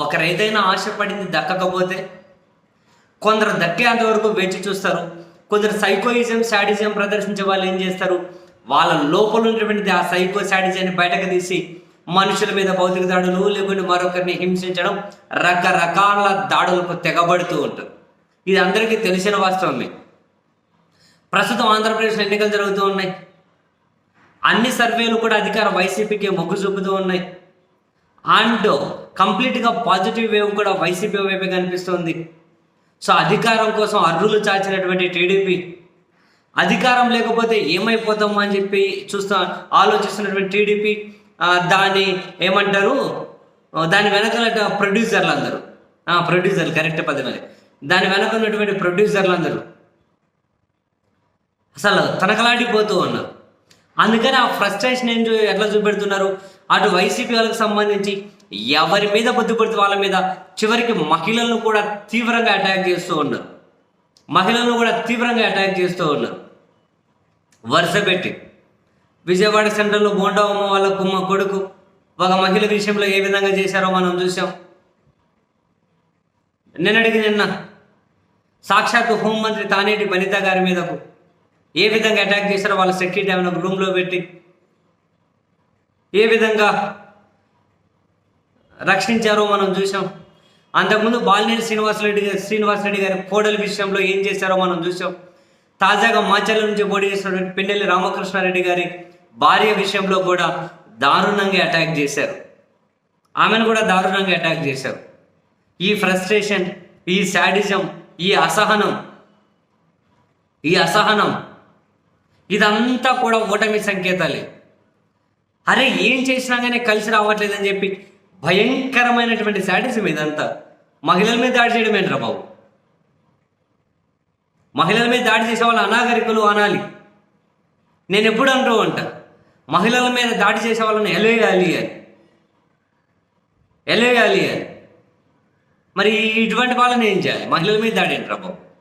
ఒకరైతేనా ఆశపడింది దక్కకపోతే కొందరు దక్కేంత వరకు వేచి చూస్తారు. కొందరు సైకోయిజం శాడిజం ప్రదర్శించే వాళ్ళు ఏం చేస్తారు? వాళ్ళ లోపల ఉన్నటువంటిది ఆ సైకో శాడిజాన్ని బయటకు తీసి మనుషుల మీద భౌతిక దాడులు లేకుంటే మరొకరిని హింసించడం రకరకాల దాడులకు తెగబడుతూ ఉంటారు. ఇది అందరికీ తెలిసిన వాస్తవమే. ప్రస్తుతం ఆంధ్రప్రదేశ్లో ఎన్నికలు జరుగుతూ ఉన్నాయి. అన్ని సర్వేలు కూడా అధికార వైసీపీకి మొగ్గు చూపుతూ ఉన్నాయి. అండ్ కంప్లీట్గా పాజిటివ్ వేవ్ కూడా వైసీపీ వైపే కనిపిస్తుంది. సో అధికారం కోసం అర్రులు చాచినటువంటి టీడీపీ అధికారం లేకపోతే ఏమైపోతాం అని చెప్పి చూస్తా ఆలోచిస్తున్నటువంటి టీడీపీ దాన్ని ఏమంటారు? దాని వెనకాల ప్రొడ్యూసర్లు అందరూ ప్రొడ్యూసర్లు కరెక్ట్ పదవి దాని వెనక ఉన్నటువంటి ప్రొడ్యూసర్లు అందరూ అసలు తనకలాడిపోతూ ఉన్నారు. అందుకని ఆ ఫ్రస్ట్రేషన్ ఏం చూ- ఎట్లా చూపెడుతున్నారు? అటు వైసీపీ వాళ్ళకి సంబంధించి ఎవరి మీద బుద్ధిపడితే వాళ్ళ మీద చివరికి మహిళలను కూడా తీవ్రంగా అటాక్ చేస్తూ ఉన్నారు. మహిళలను కూడా తీవ్రంగా అటాక్ చేస్తూ ఉన్నారు. వరుస పెట్టి. విజయవాడ సెంటర్లో బోండావమ్మ వాళ్ళ కుమ్మ కొడుకు ఒక మహిళ విషయంలో ఏ విధంగా చేశారో మనం చూసాం నిన్నటికి నిన్న సాక్షాత్ హోంమంత్రి తానేటి వనిత గారి మీదకు ఏ విధంగా అటాక్ చేశారో వాళ్ళ సెక్యూరిటీ ఆమెను రూమ్లో పెట్టి ఏ విధంగా రక్షించారో మనం చూసాం అంతకుముందు బాలినేని శ్రీనివాసరెడ్డి గారి శ్రీనివాసరెడ్డి గారి కోడలి విషయంలో ఏం చేశారో మనం చూసాం తాజాగా మాచర్ల నుంచి పోటీ చేసినటువంటి పిన్నెల్లి రామకృష్ణారెడ్డి గారి భార్య విషయంలో కూడా దారుణంగా అటాక్ చేశారు. ఆమెను కూడా దారుణంగా అటాక్ చేశారు. ఈ ఫ్రస్ట్రేషన్ ఈ శాడిజం ఈ అసహనం ఈ అసహనం ఇదంతా కూడా ఓటమి సంకేతాలే. అరే ఏం చేసినా కానీ కలిసి రావట్లేదని చెప్పి భయంకరమైనటువంటి శాడిజం ఇదంతా. మహిళల మీద దాడి చేయడం ఏంట్రా బాబు? మహిళల మీద దాడి చేసే వాళ్ళు అనాగరికులు అనాలి. నేను ఎప్పుడు అంటూ? ఉంటా మహిళల మీద దాడి చేసే వాళ్ళని ఎలేయాలి అని. ఎలేయాలి అని. మరి ఇటువంటి వాళ్ళని ఏం చేయాలి? మహిళల మీద దాడి ఏంట్రా బాబు?